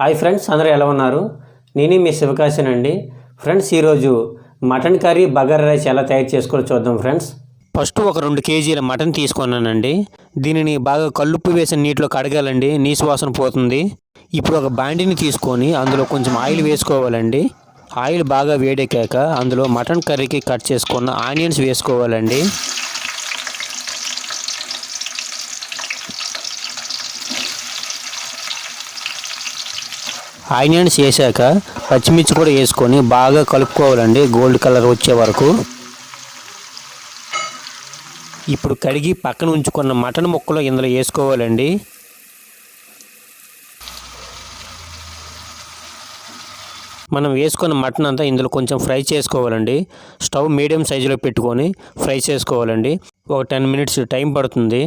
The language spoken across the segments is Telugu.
హాయ్ ఫ్రెండ్స్ అందరూ ఎలా ఉన్నారు? నేనే మీ శివకాశన్ అండి ఫ్రెండ్స్ ఈరోజు మటన్ కర్రీ బగర్ రైస్ ఎలా తయారు చేసుకోవాలో చూద్దాం ఫ్రెండ్స్. ఫస్ట్ ఒక రెండు కేజీల మటన్ తీసుకున్నానండి. దీనిని బాగా కల్లుప్పు వేసిన నీటిలో కడగాలండి. నీసు వాసన పోతుంది. ఇప్పుడు ఒక బాండిని తీసుకొని అందులో కొంచెం ఆయిల్ వేసుకోవాలండి. ఆయిల్ బాగా వేడెక్కాక అందులో మటన్ కర్రీకి కట్ చేసుకున్న ఆనియన్స్ వేసుకోవాలండి. ఆనియన్స్ వేసాక పచ్చిమిర్చి కూడా వేసుకొని బాగా కలుపుకోవాలండి. గోల్డ్ కలర్ వచ్చే వరకు. ఇప్పుడు కడిగి పక్కన ఉంచుకున్న మటన్ ముక్కలు ఇందులో వేసుకోవాలండి. మనం వేసుకున్న మటన్ అంతా ఇందులో కొంచెం ఫ్రై చేసుకోవాలండి. స్టవ్ మీడియం సైజులో పెట్టుకొని ఫ్రై చేసుకోవాలండి. ఒక టెన్ మినిట్స్ టైం పడుతుంది.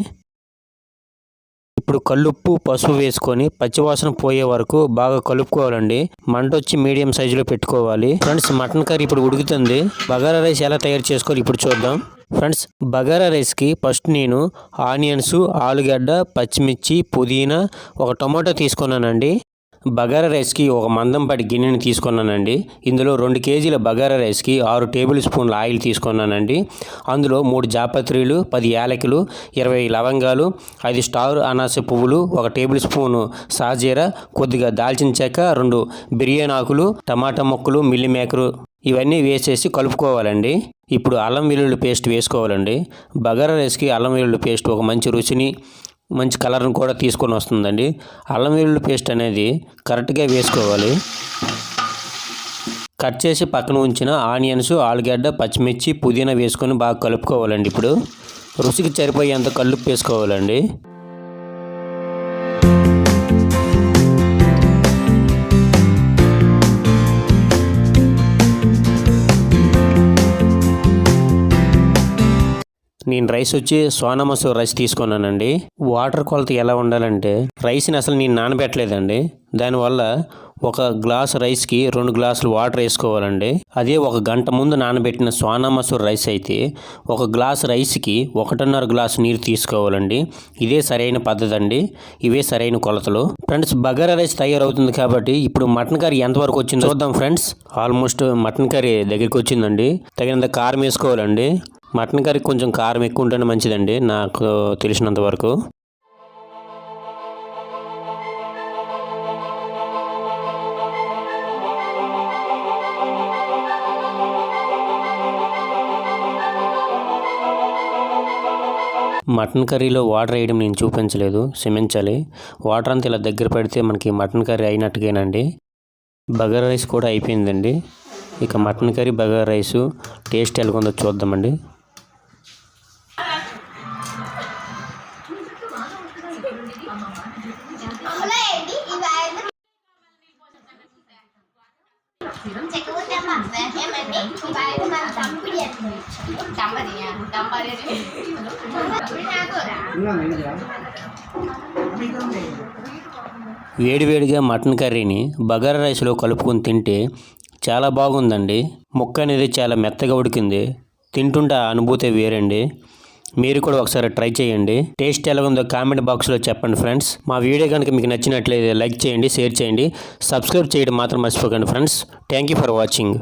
ఇప్పుడు కల్లుప్పు పసుపు వేసుకొని పచ్చివాసన పోయే వరకు బాగా కలుపుకోవాలండి. మంట వచ్చి మీడియం సైజులో పెట్టుకోవాలి. ఫ్రెండ్స్ మటన్ కర్రీ ఇప్పుడు ఉడుకుతుంది. బగారా రైస్ ఎలా తయారు చేసుకోవాలి ఇప్పుడు చూద్దాం. ఫ్రెండ్స్ బగారా రైస్కి ఫస్ట్ నేను ఆనియన్స్ ఆలుగడ్డ పచ్చిమిర్చి పుదీనా ఒక టమాటో తీసుకున్నానండి. బగారా రైస్కి ఒక మందంపాటి గిన్నెని తీసుకున్నానండి. ఇందులో రెండు కేజీల బగారా రైస్కి ఆరు టేబుల్ స్పూన్ల ఆయిల్ తీసుకున్నానండి. అందులో మూడు జాపత్రిలు పది యాలకులు ఇరవై లవంగాలు ఐదు స్టార్ అనాస పువ్వులు ఒక టేబుల్ స్పూను సాజీర కొద్దిగా దాల్చిన చెక్క రెండు బిర్యానీ ఆకులు టమాటా ముక్కలు మిల్లి మేకరు ఇవన్నీ వేసేసి కలుపుకోవాలండి. ఇప్పుడు అల్లం వెల్లుల్లి పేస్ట్ వేసుకోవాలండి. బగారా రైస్కి అల్లం వెల్లుల్లి పేస్ట్ ఒక మంచి రుచిని మంచి కలర్ని కూడా తీసుకొని వస్తుందండి. అల్లం వెల్లుల్లి పేస్ట్ అనేది కరెక్ట్గా వేసుకోవాలి. కట్ చేసి పక్కన ఉంచిన ఆనియన్స్ ఆలుగడ్డ పచ్చిమిర్చి పుదీనా వేసుకొని బాగా కలుపుకోవాలండి ఇప్పుడు. రుచికి సరిపోయేంత కల్లుపు వేసుకోవాలండి. నేను రైస్ వచ్చి సోనామసూర్ రైస్ తీసుకున్నానండి. వాటర్ కొలత ఎలా ఉండాలంటే రైస్ని అసలు నేను నానబెట్టలేదండి. దానివల్ల ఒక గ్లాస్ రైస్కి రెండు గ్లాసులు వాటర్ వేసుకోవాలండి. అదే ఒక గంట ముందు నానబెట్టిన సోనామసూర్ రైస్ అయితే ఒక గ్లాస్ రైస్కి ఒకటిన్నర గ్లాసు నీరు తీసుకోవాలండి. ఇదే సరైన పద్ధతి అండి ఇవే సరైన కొలతలు. ఫ్రెండ్స్ బగారా రైస్ తయారవుతుంది కాబట్టి ఇప్పుడు మటన్ కర్రీ ఎంతవరకు వచ్చిందో చూద్దాం ఫ్రెండ్స్ ఆల్మోస్ట్ మటన్ కర్రీ దగ్గరికి వచ్చిందండి. తగినంత కారం వేసుకోవాలండి. మటన్ కర్రీ కొంచెం కారం ఎక్కువ ఉంటేనే మంచిదండి నాకు తెలిసినంత వరకు. మటన్ కర్రీలో వాటర్ వేయడం నేను చూపించలేదు క్షమించాలి. వాటర్ అంతా ఇలా దగ్గర పెడితే మనకి మటన్ కర్రీ అయినట్టుగానండి. బగర్ రైస్ కూడా అయిపోయిందండి. ఇక mutton curry bagara rice taste ఎలాగుందో చూద్దామండి. వేడివేడిగా మటన్ కర్రీని బగారా రైస్లో కలుపుకొని తింటే చాలా బాగుందండి. ముక్క అనేది చాలా మెత్తగా ఉడికింది. తింటుంటే ఆ అనుభూతి వేరండి. మీరు కూడా ఒకసారి ట్రై చేయండి. టేస్ట్ ఎలా ఉందో కామెంట్ బాక్స్లో చెప్పండి ఫ్రెండ్స్. మా వీడియో కనుక మీకు నచ్చినట్లయితే లైక్ చేయండి షేర్ చేయండి. సబ్స్క్రైబ్ చేయడం మాత్రం మర్చిపోకండి friends. Thank you for watching.